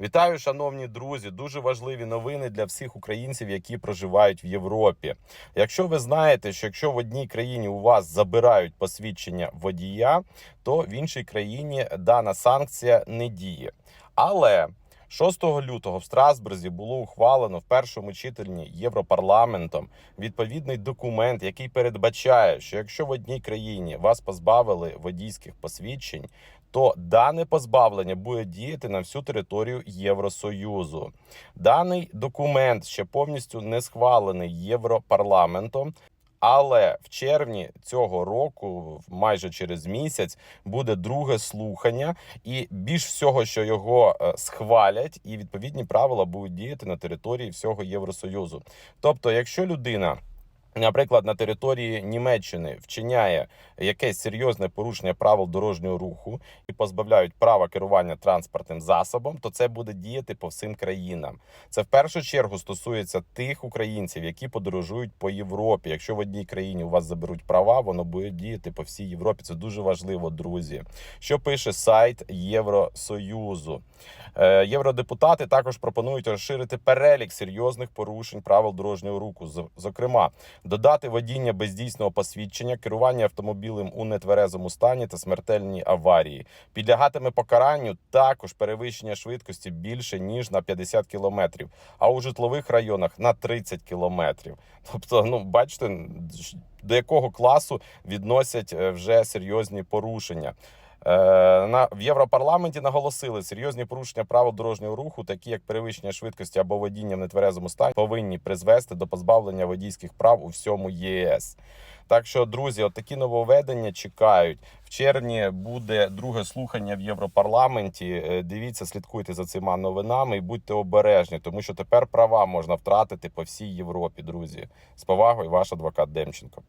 Вітаю, шановні друзі! Дуже важливі новини для всіх українців, які проживають в Європі. Якщо ви знаєте, що якщо в одній країні у вас забирають посвідчення водія, то в іншій країні дана санкція не діє. Але 6 лютого в Страсбурзі було ухвалено в першому читанні Європарламентом відповідний документ, який передбачає, що якщо в одній країні вас позбавили водійських посвідчень, то дане позбавлення буде діяти на всю територію Євросоюзу. Даний документ ще повністю не схвалений Європарламентом. Але в червні цього року, майже через місяць, буде друге слухання, і більш всього, що його е, схвалять, і відповідні правила будуть діяти на території всього Євросоюзу. Тобто, якщо людина Наприклад, на території Німеччини вчиняє якесь серйозне порушення правил дорожнього руху і позбавляють права керування транспортним засобом, то це буде діяти по всім країнам. Це в першу чергу стосується тих українців, які подорожують по Європі. Якщо в одній країні у вас заберуть права, воно буде діяти по всій Європі. Це дуже важливо, друзі. Що пише сайт Євросоюзу? Е, Євродепутати також пропонують розширити перелік серйозних порушень правил дорожнього руху. Зокрема, додати водіння без дійсного посвідчення, керування автомобілем у нетверезому стані та смертельні аварії. Підлягатиме покаранню також перевищення швидкості більше ніж на 50 кілометрів, а у житлових районах на 30 кілометрів. Тобто, ну бачите, до якого класу відносять е, вже серйозні порушення. Е, На в Європарламенті наголосили серйозні порушення правил дорожнього руху, такі як перевищення швидкості або водіння в нетверезому стані, повинні призвести до позбавлення водійських прав у всьому ЄС. Так що, друзі, от такі нововведення чекають. В червні буде друге слухання в Європарламенті. Е, Дивіться, слідкуйте за цими новинами і будьте обережні, тому що тепер права можна втратити по всій Європі. Друзі, з повагою, ваш адвокат Демченко.